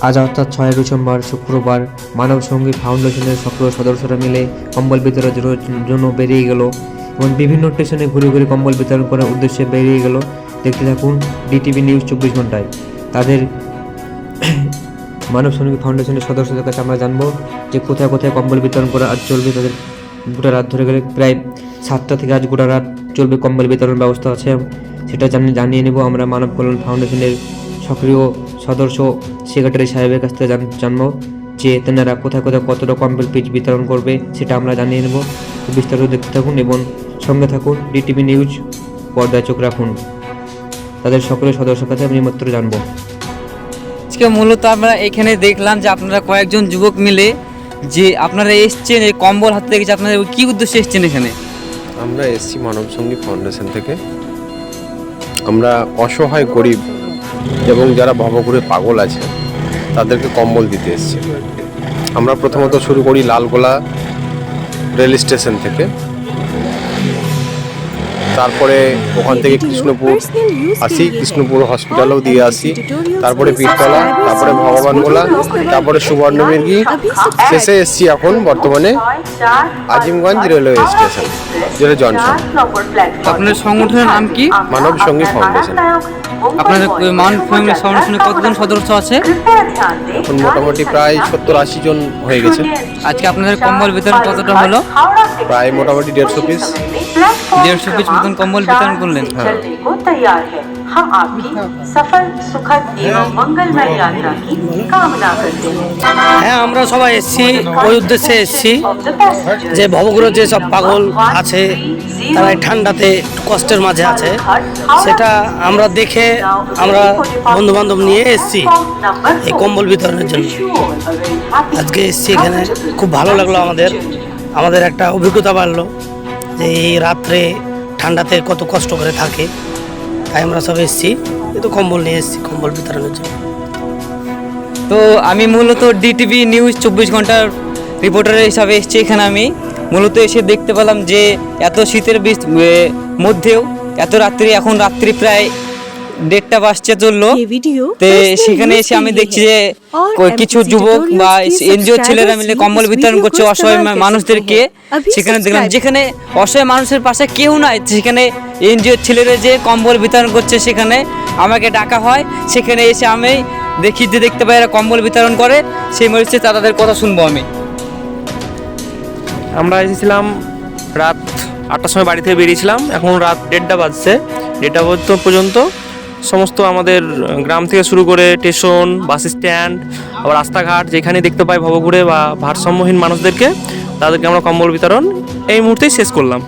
আজ অর্থাৎ ছয় ডিসেম্বর শুক্রবার মানব সঙ্গী ফাউন্ডেশনের সক্রিয় সদস্যরা মিলে কম্বল বিতরণের জন্য- বেরিয়ে গেল এবং বিভিন্ন স্টেশনে ঘুরে ঘুরে কম্বল বিতরণ করার উদ্দেশ্যে বেরিয়ে গেল। দেখতে থাকুন ডিটিভি নিউজ চব্বিশ ঘন্টায় তাদের মানব সঙ্গী ফাউন্ডেশনের সদস্যদের কাছে আমরা জানব যে কোথায় কোথায় কম্বল বিতরণ করা আজ চলবে। তাদের গোটা রাত ধরে গেলে প্রায় সাতটা থেকে আজ গোটা রাত চলবে কম্বল বিতরণ ব্যবস্থা আছে। সেটা জানি জানিয়ে নেব। আমরা মানব কল্যাণ ফাউন্ডেশনের সক্রিয় সদস্য সেক্রেটারি সাহেবের কাছ থেকে জান- জানব যে তেনারা কোথায় কোথায় কতটা কম্বল পিচ বিতরণ করবে সেটা আমরা জানিয়ে নেব। বিস্তারিত দেখতে থাকুন এবং সঙ্গে থাকুন ডিটিভি নিউজ পর্দায় চোখ রাখুন। তাদের সকলের সদস্যের কাছে আমি মাত্র জানব। আজকে মূলত আমরা এখানে দেখলাম যে আপনারা কয়েকজন যুবক মিলে যে আপনারা এসছেন এই কম্বল হাতে দেখেছি আপনারা কি উদ্দেশ্যে এসছেন এখানে? আমরা এসছি মানব সঙ্গী ফাউন্ডেশন থেকে। আমরা অসহায় গরিব এবং যারা ভবঘুরে পাগল আছে তাদেরকে কম্বল দিতে এসছি। আমরা প্রথমত শুরু করি লালগোলা রেল স্টেশন থেকে। তারপরে ওখান থেকে কৃষ্ণপুর আসি কৃষ্ণপুর হসপিটালেও দিয়ে আসি। তারপরে পীরতলা তারপরে ভগবানগোলা তারপরে সুবর্ণমির্গি শেষে এসছি এখন বর্তমানে আজিমগঞ্জ রেলওয়ে স্টেশন যেটা জনসন আপনাদের সংগঠনের নাম কি? মানব সঙ্গী ফাউন্ডেশন। আপনাদের মান ফ্যামিলি সঙ্গে কতজন সদস্য আছে? এখন মোটামুটি প্রায় সত্তর আশি জন হয়ে গেছে। আজকে আপনাদের কম্বল বিতরণ কতটা হলো? প্রায় মোটামুটি দেড়শো পিস দেড়শো পিস মতন কম্বল বিতরণ করলেন। হ্যাঁ। हम आपकी सफल सुखद एवं मंगलमय यात्रा की कामना करते हैं হ্যাঁ আমরা সবাই এসছি ওই উদ্দেশ্যে এসছি Of the passengers, যে ভবগুলো যে সব পাগল আছে তারা এই ঠান্ডাতে একটু কষ্টের মাঝে আছে সেটা আমরা দেখে আমরা বন্ধু বান্ধব নিয়ে এসছি এই কম্বল বিতরণের জন্য আজকে এসছি এখানে খুব ভালো লাগলো আমাদের আমাদের একটা অভিজ্ঞতা বাড়লো যে এই রাত্রে ঠান্ডাতে কত কষ্ট করে থাকে তাই আমরা সব এসেছি। তো কম্বল নিয়ে এসেছি, কম্বল বিতরণের জন্য। তো আমি মূলত ডিটিভি নিউজ চব্বিশ ঘণ্টার রিপোর্টার হিসাবে এসেছি এখানে আমি। মূলত এসে দেখতে পেলাম যে, এত শীতের মধ্যেও, এত রাত্রি, এখন রাত্রি প্রায় দেড়টা বাজছে চলল। তে সেখানে এসে আমি দেখছি যে কিছু যুবক বা এনজিও ছেলেরা মিলে কম্বল বিতরণ করছে অসহায় মানুষদেরকে। সেখানে দেখলাম যেখানে অসহায় মানুষের পাশে কেউ নাই সেখানে এনজিও ছেলেরা যে কম্বল বিতরণ করছে সেখানে আমাকে ডাকা হয়। সেখানে এসে আমি দেখি যে দেখতে পাই এরা কম্বল বিতরণ করে। সেই মরিচে তাদের কথা শুনব আমি। আমরা এসেছিলাম রাত আটটার সময় বাড়ি থেকে বেরিয়েছিলাম। এখন রাত দেড়টা বাজছে। দেড়টা পর্যন্ত পর্যন্ত সমস্ত আমাদের গ্রাম থেকে শুরু করে স্টেশন, বাস স্ট্যান্ড, আবার রাস্তাঘাট যেখানে দেখতে পাই ভবঘুরে বা ভারসাম্যহীন মানুষদেরকে, তাদেরকে আমরা কম্বল বিতরণ এই মুহূর্তেই শেষ করলাম।